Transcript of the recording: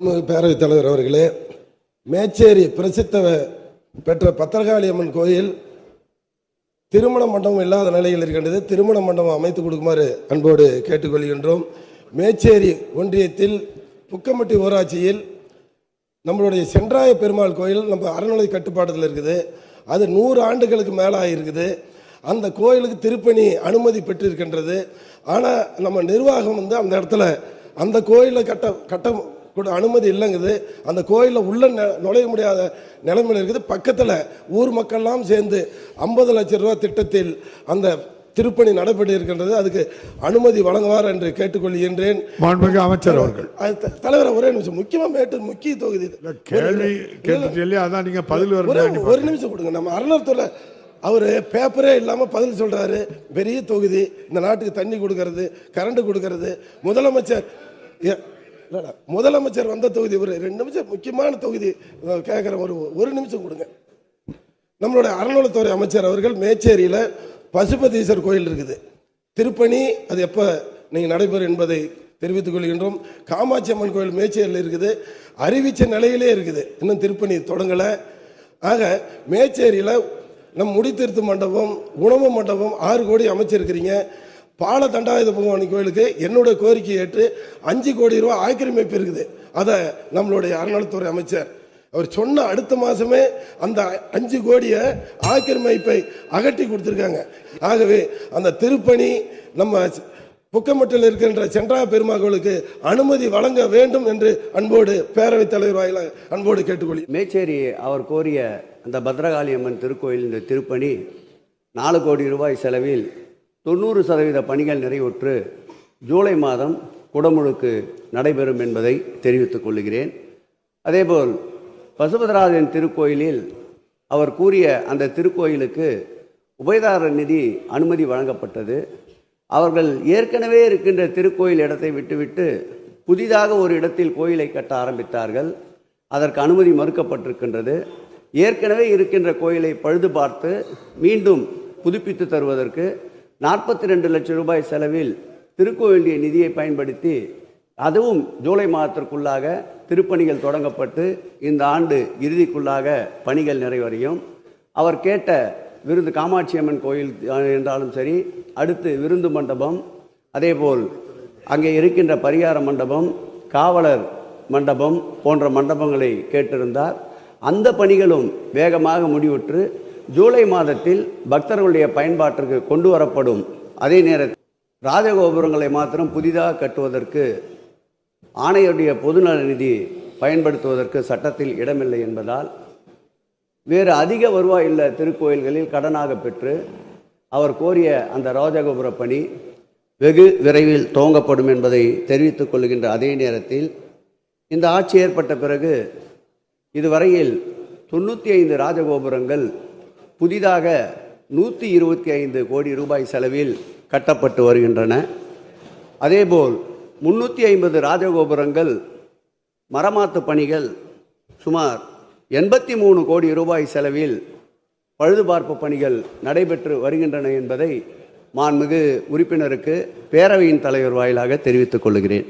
பேரவைத் தலைவர் அவர்களே மேச்சேரி பிரசித்த பெற்ற பத்திரகாளி அம்மன் கோயில் திருமண மண்டபம் இல்லாத நிலையில் இருக்கின்றது. திருமண மண்டபம் அமைத்து கொடுக்குமாறு அன்போடு கேட்டுக்கொள்கின்றோம். மேச்சேரி ஒன்றியத்தில் புக்கம்பட்டி ஊராட்சியில் நம்மளுடைய சென்றாய பெருமாள் கோயில் நம்ம அறநிலை கட்டுப்பாட்டில் இருக்குது. அது நூறு ஆண்டுகளுக்கு மேலே இருக்குது. அந்த கோயிலுக்கு திருப்பணி அனுமதி பெற்றிருக்கின்றது. ஆனால் நம்ம நிர்வாகம் வந்து அந்த இடத்துல அந்த கோயிலை கட்ட கட்ட கூட அனுமதி இல்லைங்குது. அந்த கோயிலில் உள்ள நுழைய முடியாத நிலைமையில் இருக்குது. பக்கத்தில் ஊர் மக்கள்லாம் சேர்ந்து ஐம்பது லட்சம் ரூபா திட்டத்தில் அந்த திருப்பணி நடைபெற்று இருக்கின்றது. அதுக்கு அனுமதி வழங்குவார் என்று கேட்டுக்கொள்கின்றேன். அமைச்சர் அவர்கள். தலைவர் ஒரே நிமிஷம். முக்கியமா மேட்டர் முக்கிய தொகுதி. கேள்வி இல்லையா? அதான் நீங்க பதில் ஒரே வரணும் ஒரு நிமிஷம் கொடுங்க. நம்ம அறநிலையத்துல அவர் பேப்பரே இல்லாம பதில் சொல்றாரு. பெரிய தொகுதி. இந்த நாட்டுக்கு தண்ணி கொடுக்கறது கரண்ட் கொடுக்கறது. முதலமைச்சர் இல்லை முதலமைச்சர் வந்த தொகுதி ஒரு ரெண்டு நிமிஷம் முக்கியமான தொகுதி கேட்குற ஒரு ஒரு நிமிஷம் கொடுங்க. நம்மளுடைய அறநூலத்துறை அமைச்சர் அவர்கள் மேச்சேரியில் பசுபதீஸ்வரர் கோயில் இருக்குது. திருப்பணி அது எப்போ நீங்கள் நடைபெறும் என்பதை தெரிவித்துக் கொள்கின்றோம். காமாட்சி அம்மன் கோயில் மேச்சேரியில் இருக்குது. அறிவிச்ச நிலையிலே இருக்குது. இன்னும் திருப்பணி தொடங்கலை. ஆக மேச்சேரியில் நம் முடித்திருத்து மண்டபம் உணவு மண்டபம் ஆறு கோடி அமைச்சிருக்கிறீங்க. பால தண்டாயுத பகவானி கோயிலுக்கு என்னுடைய கோரிக்கை ஏற்று அஞ்சு கோடி ரூபாய் ஆக்கிரமிப்பு இருக்குது அதை நம்மளுடைய அறநிலைத்துறை அமைச்சர் அவர் சொன்ன அடுத்த மாதமே அந்த அஞ்சு கோடியை ஆக்கிரமிப்பை அகட்டி கொடுத்துருக்காங்க. ஆகவே அந்த திருப்பணி நம்ம புக்கமட்டில் இருக்கின்ற சென்றா பெருமாள்களுக்கு அனுமதி வழங்க வேண்டும் என்று அன்போடு பேரவைத் தலைவர் வாயிலாக அன்போடு கேட்டுக்கொள்ளி மேச்சேரி அவர் கோரிய அந்த பத்ரகாளி அம்மன் திருக்கோயில் இந்த திருப்பணி நாலு கோடி ரூபாய் செலவில் தொண்ணூறு சதவீத பணிகள் நிறைவுற்று ஜூலை மாதம் குடமுழுக்கு நடைபெறும் என்பதை தெரிவித்துக் கொள்கிறேன். அதேபோல் பசுபதராஜன் திருக்கோயிலில் அவர் கூறிய அந்த திருக்கோயிலுக்கு உபயதார நிதி அனுமதி வழங்கப்பட்டது. அவர்கள் ஏற்கனவே இருக்கின்ற திருக்கோயில் இடத்தை விட்டுவிட்டு புதிதாக ஒரு இடத்தில் கோயிலை கட்ட ஆரம்பித்தார்கள். அதற்கு அனுமதி மறுக்கப்பட்டிருக்கின்றது. ஏற்கனவே இருக்கின்ற கோயிலை பழுது பார்த்து மீண்டும் புதுப்பித்து தருவதற்கு நாற்பத்தி ரெண்டு லட்சம் ரூபாய் செலவில் திருக்கோயிலுடைய நிதியை பயன்படுத்தி அதுவும் ஜூலை மாதத்திற்குள்ளாக திருப்பணிகள் தொடங்கப்பட்டு இந்த ஆண்டு இறுதிக்குள்ளாக பணிகள் நிறைவடையும். அவர் கேட்ட விருது காமாட்சி அம்மன் கோயில் என்றாலும் சரி அடுத்து விருந்து மண்டபம் அதேபோல் அங்கே இருக்கின்ற பரிகார மண்டபம் காவலர் மண்டபம் போன்ற மண்டபங்களை கேட்டிருந்தார். அந்த பணிகளும் வேகமாக முடிவுற்று ஜூலை மாதத்தில் பக்தர்களுடைய பயன்பாட்டிற்கு கொண்டு வரப்படும் அதே நேரத்தில் ராஜகோபுரங்களை மாத்திரம் புதிதாக கட்டுவதற்கு ஆணையுடைய பொதுநல நிதி பயன்படுத்துவதற்கு சட்டத்தில் இடமில்லை என்பதால் வேறு அதிக வருவாய் உள்ள திருக்கோயில்களில் கடனாக பெற்று அவர் கோரிய அந்த ராஜகோபுர பணி வெகு விரைவில் துவங்கப்படும் என்பதை தெரிவித்துக் கொள்கின்ற அதே நேரத்தில் இந்த ஆட்சி ஏற்பட்ட பிறகு இதுவரையில் தொண்ணூற்றி ஐந்து ராஜகோபுரங்கள் புதிதாக நூற்றி இருபத்தி ஐந்து கோடி ரூபாய் செலவில் கட்டப்பட்டு வருகின்றன. அதேபோல் முன்னூற்றி ஐம்பது ராஜகோபுரங்கள் மரமாத்து பணிகள் சுமார் எண்பத்தி மூணு கோடி ரூபாய் செலவில் பழுதுபார்ப்பு பணிகள் நடைபெற்று வருகின்றன என்பதை மாண்புமிகு உறுப்பினருக்கு பேரவையின் தலைவர் வாயிலாக தெரிவித்துக் கொள்கிறேன்.